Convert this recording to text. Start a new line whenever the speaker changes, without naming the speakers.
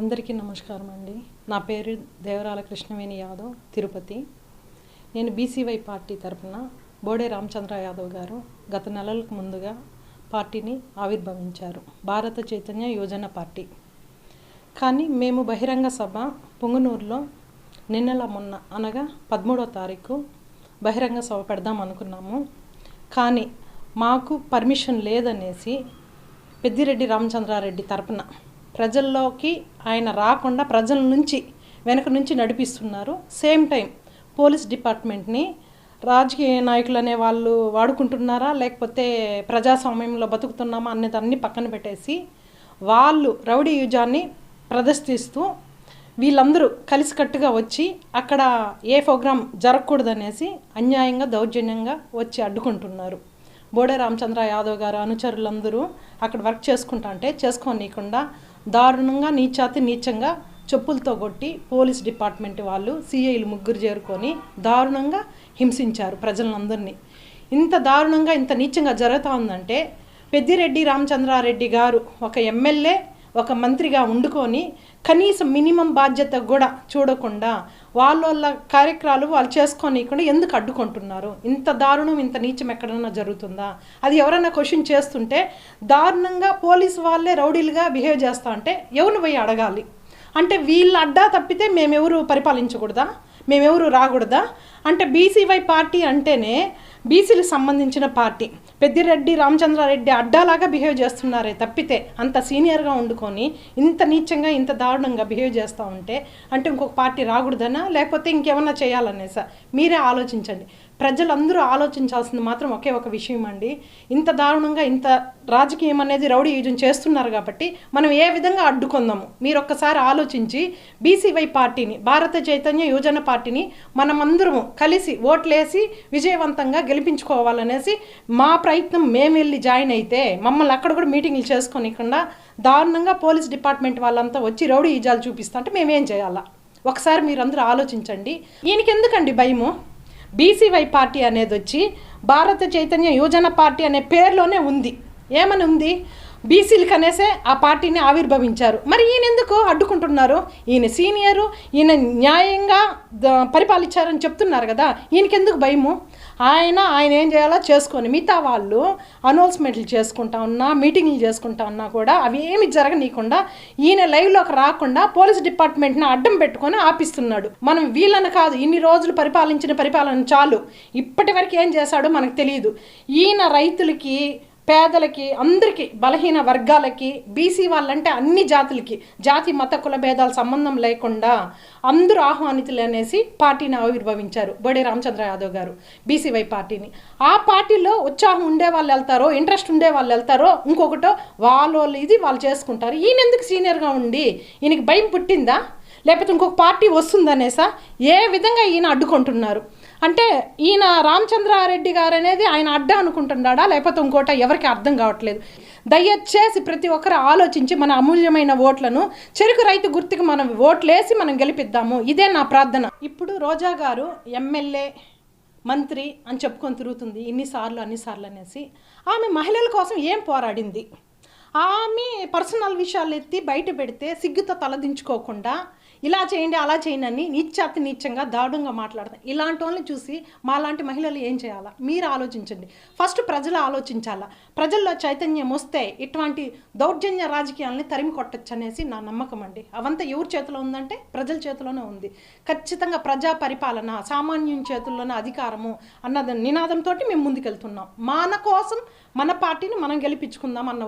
అందరికీ నమస్కారం అండి. నా పేరు దేవరాల కృష్ణవేణి యాదవ్ తిరుపతి. నేను బీసీవై పార్టీ తరపున బోడే రామచంద్ర యాదవ్ గారు గత నెలలకు ముందుగా పార్టీని ఆవిర్భవించారు. భారత చైతన్య యోజన పార్టీ. కానీ మేము బహిరంగ సభ పొంగునూరులో నిన్నల మొన్న అనగా పదమూడో తారీఖు బహిరంగ సభ పెడదాం అనుకున్నాము. కానీ మాకు పర్మిషన్ లేదనేసి పెద్దిరెడ్డి రామచంద్రారెడ్డి తరపున ప్రజల్లోకి ఆయన రాకుండా ప్రజల నుంచి వెనక నుంచి నడిపిస్తున్నారు. సేమ్ టైం పోలీస్ డిపార్ట్మెంట్ని రాజకీయ నాయకులు అనే వాళ్ళు వాడుకుంటున్నారా? లేకపోతే ప్రజాస్వామ్యంలో బతుకుతున్నామా అనేది అన్ని పక్కన పెట్టేసి వాళ్ళు రౌడీ యుజాన్ని ప్రదర్శిస్తూ వీళ్ళందరూ కలిసికట్టుగా వచ్చి అక్కడ ఏ ప్రోగ్రాం జరగకూడదనేసి అన్యాయంగా దౌర్జన్యంగా వచ్చి అడ్డుకుంటున్నారు. బోడే రామచంద్ర యాదవ్ గారు అనుచరులందరూ అక్కడ వర్క్ చేసుకుంటా అంటే చేసుకోనీయకుండా దారుణంగా నీచాతి నీచంగా చెప్పులతో కొట్టి పోలీస్ డిపార్ట్మెంట్ వాళ్ళు సిఐలు ముగ్గురు చేరుకొని దారుణంగా హింసించారు ప్రజలందరినీ. ఇంత దారుణంగా ఇంత నీచంగా జరుగుతూ ఉందంటే పెద్దిరెడ్డి రామచంద్రారెడ్డి గారు ఒక ఎమ్మెల్యే ఒక మంత్రిగా ఉండుకొని కనీసం మినిమం బాధ్యత కూడా చూడకుండా వాళ్ళ వాళ్ళ కార్యక్రమాలు వాళ్ళు చేసుకోనియకుండా ఎందుకు అడ్డుకుంటున్నారు? ఇంత దారుణం ఇంత నీచం ఎక్కడన్నా జరుగుతుందా? అది ఎవరైనా క్వశ్చన్ చేస్తుంటే దారుణంగా పోలీసు వాళ్ళే రౌడీలుగా బిహేవ్ చేస్తా అంటే ఎవరిని పోయి అడగాలి? అంటే వీళ్ళ అడ్డా తప్పితే మేమెవరు పరిపాలించకూడదా? మేమెవరు రాకూడదా? అంటే బీసీవై పార్టీ అంటేనే బీసీలకు సంబంధించిన పార్టీ. పెద్దిరెడ్డి రామచంద్రారెడ్డి అడ్డాలాగా బిహేవ్ చేస్తున్నారే తప్పితే అంత సీనియర్గా వండుకొని ఇంత నీచంగా ఇంత దారుణంగా బిహేవ్ చేస్తూ ఉంటే అంటే ఇంకొక పార్టీ రాకూడదనా? లేకపోతే ఇంకేమన్నా చేయాలనేసా? మీరే ఆలోచించండి. ప్రజలందరూ ఆలోచించాల్సింది మాత్రం ఒకే ఒక విషయం అండి. ఇంత దారుణంగా ఇంత రాజకీయం అనేది రౌడీ యూజన్ చేస్తున్నారు కాబట్టి మనం ఏ విధంగా అడ్డుకుందాము? మీరు ఒక్కసారి ఆలోచించి బీసీవై పార్టీని భారత చైతన్య యువజన పార్టీని మనమందరము కలిసి ఓట్లేసి విజయవంతంగా గెలిపించుకోవాలనేసి మా ప్రయత్నం మేము వెళ్ళి జాయిన్ అయితే మమ్మల్ని అక్కడ కూడా మీటింగ్లు చేసుకోనికుండా దారుణంగా పోలీస్ డిపార్ట్మెంట్ వాళ్ళంతా వచ్చి రౌడీ ఈజాలు చూపిస్తా అంటే మేమేం చేయాలా? ఒకసారి మీరందరూ ఆలోచించండి. ఈయనకి ఎందుకండి భయము? బీసీవై పార్టీ అనేది వచ్చి భారత చైతన్య యోజన పార్టీ అనే పేరులోనే ఉంది. ఏమని ఉంది? బీసీలు కనేసే ఆ పార్టీని ఆవిర్భవించారు. మరి ఈయన ఎందుకు అడ్డుకుంటున్నారు? ఈయన సీనియరు ఈయన న్యాయంగా పరిపాలించారని చెప్తున్నారు కదా. ఈయనకెందుకు భయము? ఆయన ఆయన ఏం చేయాలో చేసుకొని మిగతా వాళ్ళు అనౌన్స్మెంట్లు చేసుకుంటా ఉన్నా మీటింగ్లు చేసుకుంటా ఉన్నా కూడా అవి ఏమి జరగనీయకుండా ఈయన లైవ్లోకి రాకుండా పోలీస్ డిపార్ట్మెంట్ని అడ్డం పెట్టుకొని ఆపిస్తున్నాడు. మనం వీళ్ళని కాదు ఇన్ని రోజులు పరిపాలించిన పరిపాలన చాలు. ఇప్పటి వరకు ఏం చేశాడో మనకు తెలియదు ఈయన రైతులకి పేదలకి అందరికీ బలహీన వర్గాలకి బీసీ వాళ్ళంటే అన్ని జాతులకి జాతి మత కుల భేదాల సంబంధం లేకుండా అందరూ ఆహ్వానితులు అనేసి పార్టీని ఆవిర్భవించారు బోడే రామచంద్ర యాదవ్ గారు బీసీవై పార్టీని. ఆ పార్టీలో ఉత్సాహం ఉండే వాళ్ళు వెళ్తారో ఇంట్రెస్ట్ ఉండే వాళ్ళు వెళ్తారో ఇంకొకటో వాళ్ళు ఇది వాళ్ళు చేసుకుంటారు. ఈయన ఎందుకు సీనియర్గా ఉండి ఈయనకి భయం పుట్టిందా? లేకపోతే ఇంకొక పార్టీ వస్తుందనేసా ఏ విధంగా ఈయన అడ్డుకుంటున్నారు? అంటే ఈయన రామచంద్రారెడ్డి గారు అనేది ఆయన అడ్డా అనుకుంటున్నాడా? లేకపోతే ఇంకోట ఎవరికి అర్థం కావట్లేదు. దయచేసి ప్రతి ఒక్కరు ఆలోచించి మన అమూల్యమైన ఓట్లను చెరుకు రైతు గుర్తుకు మనం ఓట్లేసి మనం గెలిపిద్దాము. ఇదే నా ప్రార్థన. ఇప్పుడు రోజా గారు ఎమ్మెల్యే మంత్రి అని చెప్పుకొని తిరుగుతుంది. ఇన్నిసార్లు అన్నిసార్లు అనేసి. ఆమె మహిళల కోసం ఏం పోరాడింది? ఆమె పర్సనల్ విషయాలు ఎత్తి బయట పెడితే సిగ్గుతో తలదించుకోకుండా ఇలా చేయండి అలా చేయండి అని నిత్యాతి నీచంగా దారుణంగా మాట్లాడతాం. ఇలాంటి వాళ్ళని చూసి మాలాంటి మహిళలు ఏం చేయాలా? మీరు ఆలోచించండి. ఫస్ట్ ప్రజలు ఆలోచించాలా? ప్రజల్లో చైతన్యం వస్తే ఇటువంటి దౌర్జన్య రాజకీయాలని తరిమి కొట్టచ్చు అనేసి నా నమ్మకం అండి. అవంతా ఎవరి చేతిలో ఉందంటే ప్రజల చేతిలోనే ఉంది. ఖచ్చితంగా ప్రజా పరిపాలన సామాన్యం చేతుల్లోనే అధికారము అన్న నినాదంతో మేము ముందుకెళ్తున్నాం. మన కోసం మన పార్టీని మనం గెలిపించుకుందాం అన్న